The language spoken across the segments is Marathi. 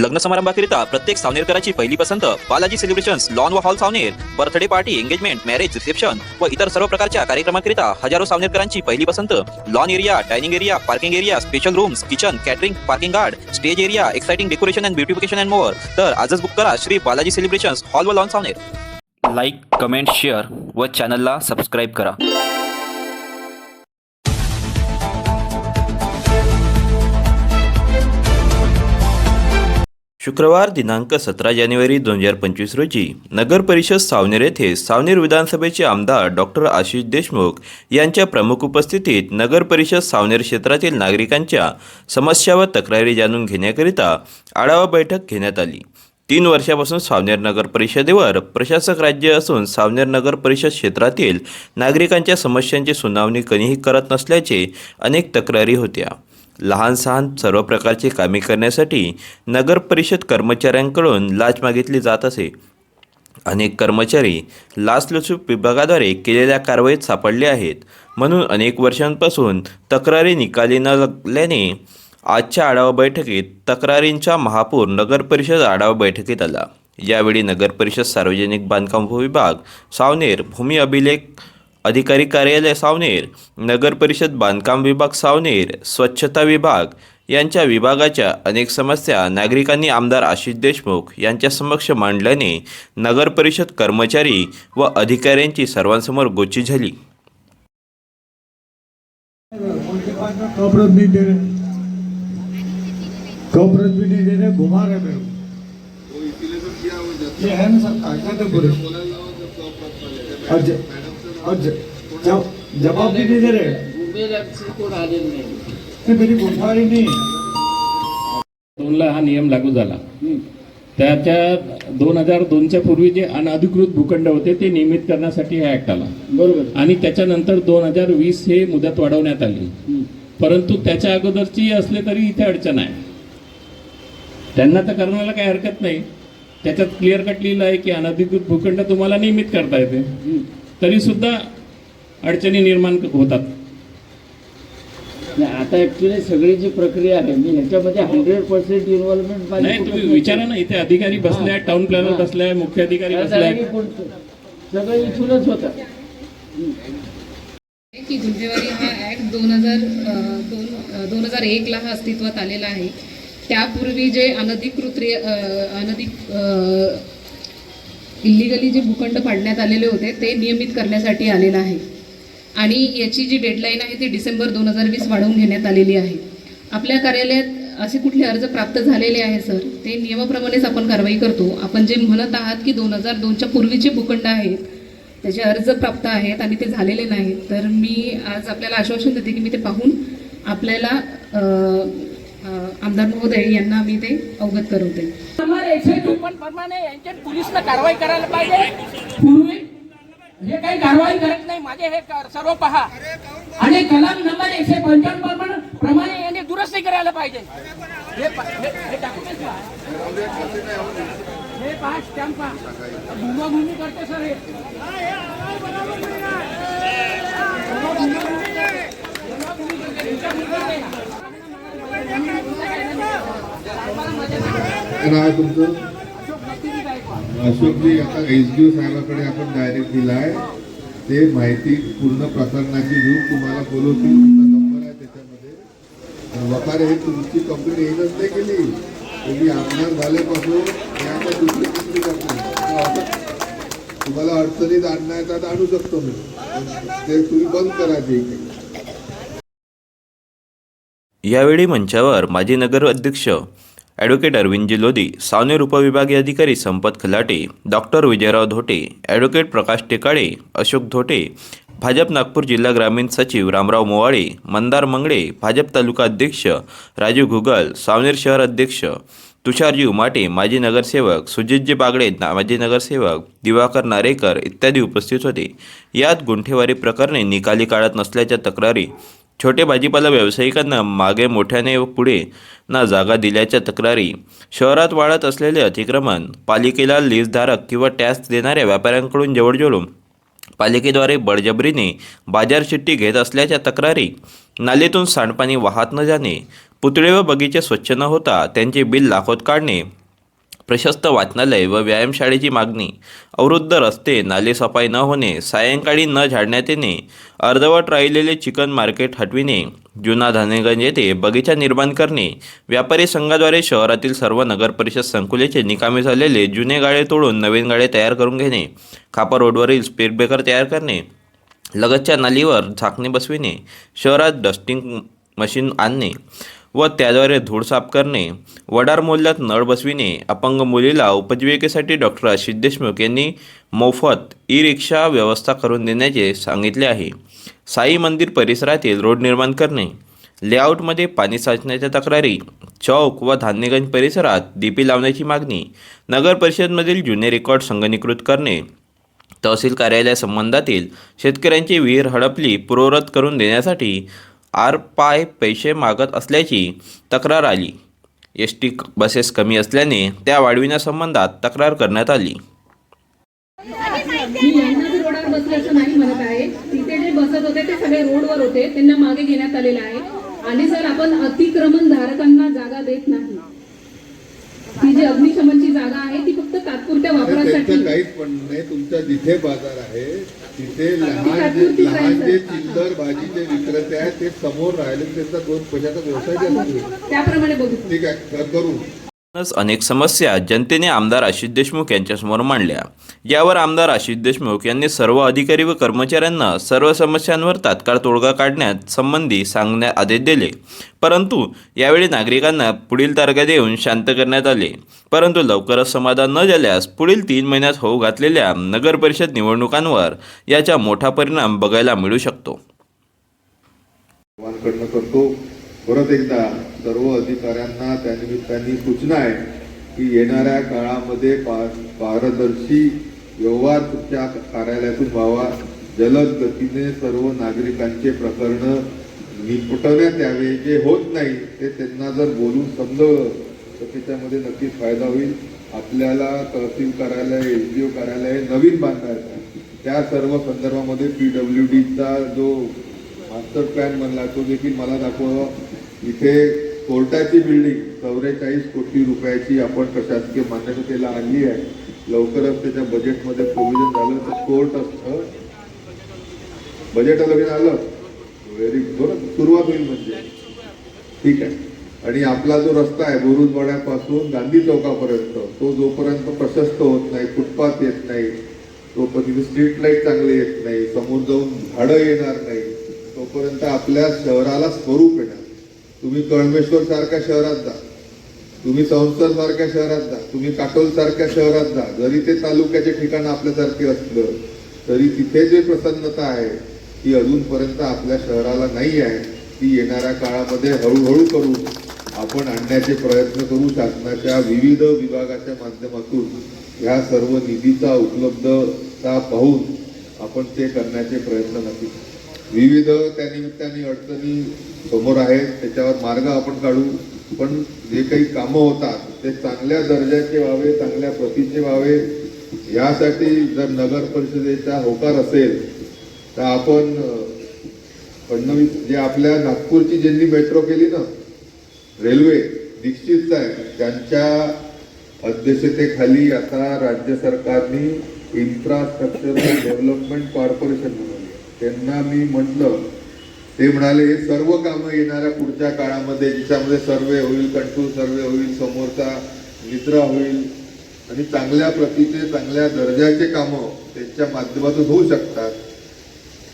लग्न समारंभाकरिता प्रत्येक सावनेरकराची पहिली पसंत बालाजी सेलिब्रेशन्स लॉन व hall Saoner birthday party engagement marriage reception व इतर सर्व प्रकारच्या कार्यक्रमाकरिता हजारो सावनेरकरांची पहिली पसंत lawn area dining area parking area special rooms kitchen catering parking guard stage area exciting decoration and beautification and more तर आजच बुक करा श्री बालाजी सेलिब्रेशन्स हॉल व lawn Saoner. Like comment share व चॅनलला सबस्क्राईब करा. शुक्रवार दिनांक सतरा जानेवारी दोन हजार पंचवीस रोजी नगर परिषद सावनेर येथे सावनेर विधानसभेचे आमदार डॉक्टर आशिष देशमुख यांच्या प्रमुख उपस्थितीत नगर परिषद सावनेर क्षेत्रातील नागरिकांच्या समस्या व तक्रारी जाणून घेण्याकरिता आढावा बैठक घेण्यात आली. तीन वर्षापासून सावनेर नगर परिषदेवर प्रशासक राज्य असून सावनेर नगर परिषद क्षेत्रातील नागरिकांच्या समस्यांची सुनावणी कधीही करत नसल्याचे अनेक तक्रारी होत्या. लहान सहान सर्व प्रकारची कामे करण्यासाठी नगर परिषद कर्मचाऱ्यांकडून लाच मागितली जात असे. अनेक कर्मचारी लाचलुचूक विभागाद्वारे केलेल्या कारवाईत सापडले आहेत. म्हणून अनेक वर्षांपासून तक्रारी निकाली न लागल्याने आजच्या आढावा बैठकीत तक्रारींचा महापूर नगर परिषद आढावा बैठकीत आला. यावेळी नगर परिषद सार्वजनिक बांधकाम विभाग सावनेर भूमी अभिलेख अधिकारी कार्यालय सावनेर नगर परिषद बांधकाम विभाग सावनेर स्वच्छता विभाग यांच्या विभागाच्या अनेक समस्या नागरिकांनी आमदार आशिष देशमुख यांच्या समक्ष मांडल्याने नगर परिषद कर्मचारी व अधिकाऱ्यांची सर्वांसमोर गोची झाली. है और और जवाब भी नहीं दे रहे मेरी नहीं. दोनला हा नियम लागू झाला. त्याच्या दोन हजार दोनच्या पूर्वी जे अनधिकृत भूखंड होते ते नियमित करण्यासाठी हा ऍक्ट आला. बरोबर. आणि त्याच्यानंतर दोन हजार वीस हे मुदत वाढवण्यात आली. परंतु त्याच्या अगोदरची असले तरी इथे अडचण आहे. त्यांना तर करण्याला काही हरकत नाही. त्याच्यात क्लिअर कट लिहिलं आहे की अनधिकृत भूखंड तुम्हाला नियमित करता येते. तरी सुद्धा अडचणी निर्माण होतात. नाही, आता ऍक्च्युली सगळी जी प्रक्रिया आहे मी ह्याच्यामध्ये हंड्रेड पर्सेंट इन्व्हॉल्वमेंट नाही तुम्ही विचारा ना इथे अधिकारी बसले आहेत टाउन प्लॅनर बसले आहे मुख्य अधिकारी बसले आहेत सगळं इथूनच होतं. की गुन्हेगारी हा ॲक्ट दोन हजार दोन दोन हजार एकला हा अस्तित्वात आलेला आहे. त्यापूर्वी जे अनधिकृत अनधिक इल्लिगली जे भूखंड पाडण्यात आलेले होते ते नियमित करण्यासाठी आलेलं आहे. आणि याची जी डेडलाईन आहे ती डिसेंबर दोन हजार वीस वाढवून घेण्यात आलेली आहे. आपल्या कार्यालयात असे कुठले अर्ज प्राप्त झालेले आहे सर? ते नियमाप्रमाणेच आपण कारवाई करतो. आपण जे म्हणत आहात की दोन हजार दोनच्या पूर्वीचे भूखंड आहेत त्याचे अर्ज प्राप्त आहेत आणि ते झालेले नाहीत तर मी आज आपल्याला आश्वासन देते की मी ते पाहून आपल्याला आमदार महोदय यांना मी ते अवगत करवते नंबर एकशे चोपन्न पोलिसनं कारवाई करायला पाहिजे. पूर्वी हे काही कारवाई करत नाही माझे हे सर्व पहा. आणि कलम नंबर एकशे पंच्याण्णव प्रमाणे प्रमाणे यांनी दुरुस्ती करायला पाहिजे. हे पहा. हे पहा स्टॅम्प पहा. भूमाभूमी करते सर हे. नाव तुमचं? अशोकजी आता एस डी ओ साहेबाकडे आपण डायरेक्ट दिलाय. ते माहिती पूर्ण प्रकरणाची घेऊन तुम्हाला बोलवतील. तुमचा नंबर आहे त्याच्यामध्ये. वकारे हे तुमची कंपनी येणच नाही केली. तुम्ही आमदार झाल्यापासून आता दुसरी कंपनी करतो तुम्हाला अडचणीत आणण्याचा तर आणू शकतो मी. ते तुम्ही बंद करायचे इकडे यावेळी मंचावर माजी नगर अध्यक्ष ॲडव्होकेट अरविंदजी लोधी सावनेर उपविभागीय अधिकारी संपत खलाटे डॉक्टर विजयराव धोटे ॲडव्होकेट प्रकाश टेकाळे अशोक धोटे भाजप नागपूर जिल्हा ग्रामीण सचिव रामराव मोवाळे मंदार मंगळे भाजप तालुका अध्यक्ष राजू घुगल सावनेर शहर अध्यक्ष तुषारजी उमाटे माजी नगरसेवक सुजितजी बागडे माजी नगरसेवक दिवाकर नारेकर इत्यादी उपस्थित होते. यात गुंठेवारी प्रकरणे निकाली काढत नसल्याच्या तक्रारी छोटे भाजीपाला व्यावसायिकांना मागे मोठ्याने व पुढे ना जागा दिल्याच्या तक्रारी शहरात वाढत असलेले अतिक्रमण पालिकेला लीजधारक किंवा टॅक्स देणाऱ्या व्यापाऱ्यांकडून जवळजवळ पालिकेद्वारे बळजबरीने बाजारचिठ्ठी घेत असल्याच्या तक्रारी नालेतून सांडपाणी वाहत न जाणे पुतळे व बगीचे स्वच्छ न होता त्यांचे बिल लाखोत काढणे प्रशस्त वाचनालय व व्यायामशाळेची मागणी. अवरुद्ध रस्ते नाले सफाई न होणे सायंकाळी न झाडण्यात येणे अर्धवट राहिलेले चिकन मार्केट हटविणे जुना धानेगंज येथे बगीचा निर्माण करणे व्यापारी संघाद्वारे शहरातील सर्व नगरपरिषद संकुलेचे निकामी झालेले जुने गाळे तोडून नवीन गाळे तयार करून घेणे खापर रोडवरील स्पीड ब्रेकर तयार करणे लगतच्या नालीवर झाकणे बसविणे शहरात डस्टिंग मशीन आणणे. व त्याद्वारे धूळ साफ करणे वडार मोहल्ल्यात नळ बसविणे अपंग मुलीला उपजीविकेसाठी डॉक्टर अशित देशमुख यांनी मोफत ई रिक्षा व्यवस्था करून देण्याचे सांगितले आहे. साई मंदिर परिसरातील रोड निर्माण करणे लेआउटमध्ये पाणी साचण्याच्या तक्रारी चौक व धान्यगंज परिसरात डीपी लावण्याची मागणी नगर परिषदमधील जुने रेकॉर्ड संगणीकृत करणे तहसील कार्यालयासंबंधातील शेतकऱ्यांची विहीर हडपली पूर्वरत करून देण्यासाठी आर पाय पैसे मागत असल्याची तक्रार आली. एस टी बसेस कमी असल्याने त्या वाढविण्यासंबंधात तक्रार करण्यात आली. मी यांना बी रोडावर बसले असं नाही म्हणत आहे. तिथे जे बसत होते ते सगळे रोडवर होते. त्यांना मागे घेण्यात आलेलं आहे. आणि सर आपण अतिक्रमण धारकांना जागा देत नाही. ती जी अग्निशमनची जागा आहे ती फक्त तात्पुरत्या वापरासाठी. काहीच पण नाही. तुमच्या जिथे बाजार आहे तिथे लहान जे लहान जे. चिल्लर भाजीचे विक्रेते आहेत ते समोर राहिले त्यांचा दोन पैशाचा व्यवसाय त्याप्रमाणे ठीक आहे कर अनेक समस्या जनतेने आमदार आशिष देशमुख यांच्यासमोर मांडल्या. यावर आमदार आशिष देशमुख यांनी सर्व अधिकारी व कर्मचाऱ्यांना सर्व समस्यांवर तात्काळ तोडगा काढण्यात संबंधी सांगण्यात आदेश दिले. परंतु यावेळी नागरिकांना पुढील तारखा देऊन शांत करण्यात आले. परंतु लवकरच समाधान न झाल्यास पुढील तीन महिन्यात होऊ घातलेल्या नगर परिषद निवडणुकांवर याचा मोठा परिणाम बघायला मिळू शकतो. परत एकदा सर्व अधिकाऱ्यांना त्यानिमित्ताने सूचना आहे की येणाऱ्या काळामध्ये पा- पारदर्शी व्यवहार तुमच्या कार्यालयातून व्हावा. जलद गतीने सर्व नागरिकांचे प्रकरण निपटवण्यात यावे. जे होत नाही ते त्यांना जर बोलून समजवलं तर त्याच्यामध्ये नक्कीच फायदा होईल. आपल्याला तहसील कार्यालय एस डी ओ कार्यालय नवीन बांधायचं आहे. त्या सर्व संदर्भामध्ये पी डब्ल्यू डीचा जो मास्टर प्लॅन बनला तो देखील मला दाखवा. इथे कोर्टाची बिल्डिंग चौवेचाळीस कोटी रुपयाची आपण प्रशासकीय मान्यतेला आणली आहे. लवकरच त्याच्या बजेटमध्ये प्रोव्हिजन झालं तर कोर्ट असतं. बजेट लगेच आलं. व्हेरी गुड सुरुवात होईल म्हणजे. ठीक आहे. आणि आपला जो रस्ता आहे बोरुजवाड्यापासून गांधी चौकापर्यंत तो जोपर्यंत प्रशस्त होत नाही फुटपाथ येत नाही तोपर्यंत स्ट्रीट लाइट चांगले येत नाही समोर जाऊन झाडं येणार नाही तोपर्यंत आपल्या शहराला स्वरूप येणार तुम्ही कळमेश्वर सारख्या शहरात जा. तुम्ही संसद सारख्या शहरात जा. तुम्ही काटोल सारख्या शहरात जा. जरी ते तालुक्याचे ठिकाण आपल्यासारखे असलं तरी तिथे जे प्रसन्नता आहे ती अजूनपर्यंत आपल्या शहराला नाही आहे. ती येणाऱ्या काळामध्ये हळूहळू करून आपण आणण्याचे प्रयत्न करू. शासनाच्या विविध विभागाच्या माध्यमातून ह्या सर्व निधीचा उपलब्धता पाहून आपण ते करण्याचे प्रयत्न नक्की विविध त्यानिमित्ताने अडचणी समोर आहेत त्याच्यावर मार्ग आपण काढू. पण जे काही कामं होतात ते चांगल्या दर्जाचे व्हावे चांगल्या प्रतीचे व्हावे. यासाठी जर नगर परिषदेचा होकार असेल तर आपण फडणवीस जे आपल्या नागपूरची ज्यांनी मेट्रो केली ना रेल्वे दीक्षित आहे त्यांच्या अध्यक्षतेखाली आता राज्य सरकारने इन्फ्रास्ट्रक्चर डेव्हलपमेंट कॉर्पोरेशन म्हणून त्यांना मी म्हटलं ते म्हणाले हे सर्व कामं येणाऱ्या पुढच्या काळामध्ये ज्याच्यामध्ये सर्वे होईल कंट्रोल सर्वे होईल समोरचा निद्रा होईल आणि चांगल्या प्रतीचे चांगल्या दर्जाचे कामं त्यांच्या माध्यमातून होऊ शकतात.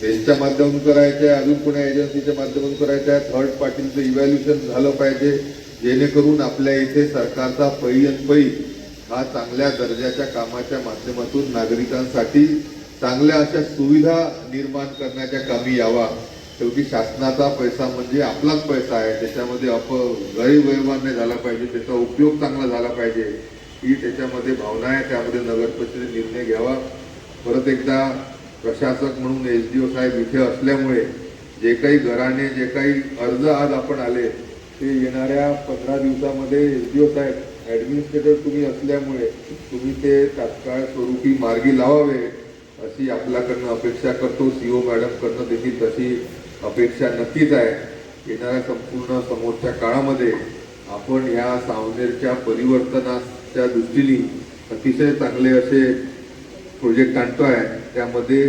त्यांच्या माध्यमातून करायचे अजून कोणा एजन्सीच्या माध्यमातून करायचे थर्ड पार्टीचं इव्हॅल्युएशन झालं पाहिजे जेणेकरून आपल्या इथे सरकारचा पै पै हा चांगल्या दर्जाच्या कामाच्या माध्यमातून नागरिकांसाठी चांगल्या अशा सुविधा निर्माण करण्याच्या कामी यावा. शेवटी शासनाचा पैसा म्हणजे आपलाच पैसा आहे. त्याच्यामध्ये अप गैरव्यवहार नाही झाला पाहिजे त्याचा उपयोग चांगला झाला पाहिजे. ही त्याच्यामध्ये भावना आहे. त्यामध्ये नगर परिषदेने निर्णय घ्यावा. परत एकदा प्रशासक म्हणून एस डी ओ साहेब इथे असल्यामुळे जे काही घराने जे काही अर्ज आज आपण आले ते येणाऱ्या पंधरा दिवसामध्ये एस डी ओ साहेब ॲडमिनिस्ट्रेटर तुम्ही असल्यामुळे तुम्ही ते तात्काळ स्वरूपी मार्गी लावावे. अशी आपल्याकडनं अपेक्षा करतो सीओ मॅडमकडनं देखील तशी अपेक्षा नक्कीच आहे. येणाऱ्या संपूर्ण समोरच्या काळामध्ये आपण ह्या सावनेरच्या परिवर्तनाच्या दृष्टीने अतिशय चांगले असे प्रोजेक्ट आणतो आहे. त्यामध्ये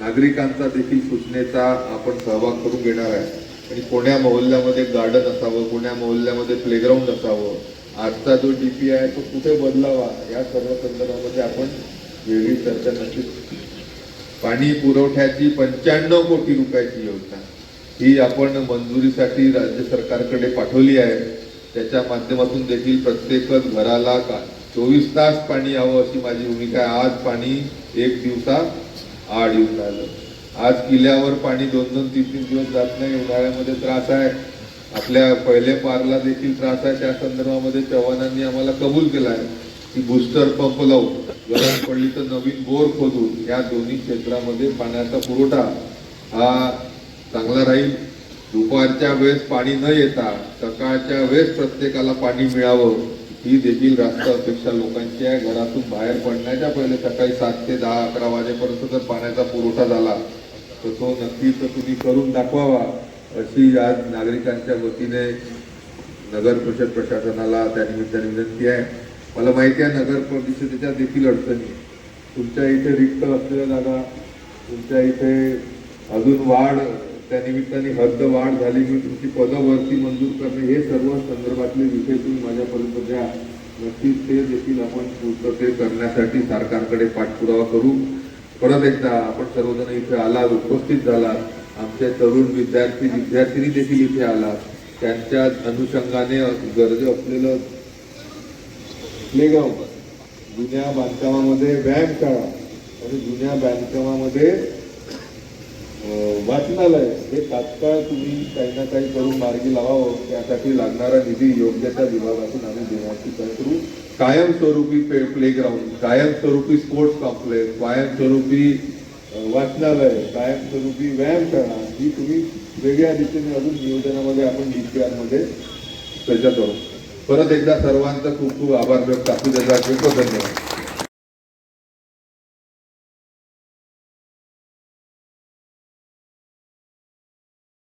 नागरिकांचा देखील सूचनेचा आपण सहभाग करून घेणार आहे. आणि कोण्या मोहल्ल्यामध्ये गार्डन असावं कोण्या मोहल्ल्यामध्ये प्लेग्राऊंड असावं आजचा जो डी पी आहे तो कुठे बदलावा या सर्व संदर्भामध्ये आपण वेगळी चर्चा नक्कीच पाणी पुरवठ्याची पंच्याण्णव कोटी रुपयाची योजना. ही आपण मंजुरीसाठी राज्य सरकारकडे पाठवली आहे. त्याच्या माध्यमातून देखील प्रत्येकच घराला का चोवीस तास पाणी यावं अशी माझी भूमिका आहे. आज पाणी एक दिवसात आड येऊन राहिलं. आज किल्ल्यावर पाणी दोन दोन तीन तीन दिवस जात नाही उन्हाळ्यामध्ये त्रास आहे. आपल्या पहिले पारला देखील त्रास आहे. त्या संदर्भामध्ये चव्हाणांनी आम्हाला कबूल केला आहे की बूस्टर पंप लावू. गरज पडली तर नवीन बोर खोदून या दोन्ही क्षेत्रामध्ये पाण्याचा पुरवठा हा चांगला राहील. दुपारच्या वेळेस पाणी न येता सकाळच्या वेळेस प्रत्येकाला पाणी मिळावं ही देखील रास्त अपेक्षा लोकांची आहे. घरातून बाहेर पडण्याच्या पहिले सकाळी सात ते दहा अकरा वाजेपर्यंत जर पाण्याचा पुरवठा झाला तर तो नक्कीच तुम्ही करून दाखवावा अशी आज नागरिकांच्या वतीने नगर परिषद प्रशासनाला त्यानिमित्ताने विनंती आहे. मला माहिती आहे नगर परिषदेच्या देखील अडचणी तुमच्या इथे रिक्त असलेल्या जागा तुमच्या इथे अजून वाढ त्या निमित्ताने हद्द वाढ झाली मी तुमची पदवरती मंजूर करणे हे सर्व संदर्भातले विषय तुम्ही माझ्यापर्यंत द्या. नक्कीच ते देखील आपण पूर्तते करण्यासाठी सरकारकडे पाठपुरावा करू. परत एकदा आपण सर्वजण इथे आलात उपस्थित झालात. आमचे तरुण विद्यार्थी विद्यार्थिनी देखील इथे आलात. त्यांच्या अनुषंगाने गरज असलेलं प्लेग्राऊंड जुन्या बांधकामामध्ये व्यायामशाळा आणि जुन्या बांधकामामध्ये वाचनालय. हे तात्काळ तुम्ही काही ना काही करून मार्गी लावावं. त्यासाठी लागणारा निधी योग्य त्या विभागातून आम्ही देण्याची काय करू. कायमस्वरूपी प्ले प्लेग्राऊंड कायमस्वरूपी स्पोर्ट्स कॉम्प्लेक्स कायमस्वरूपी वाचनालय कायमस्वरूपी व्यायामशाळा ही तुम्ही वेगळ्या दिशेने अजून नियोजनामध्ये आपण DPR मध्ये चर्चा करू परत एकदा सर्वांचा खूप खूप आभार व्यक्त. असू द्या धन्यवाद.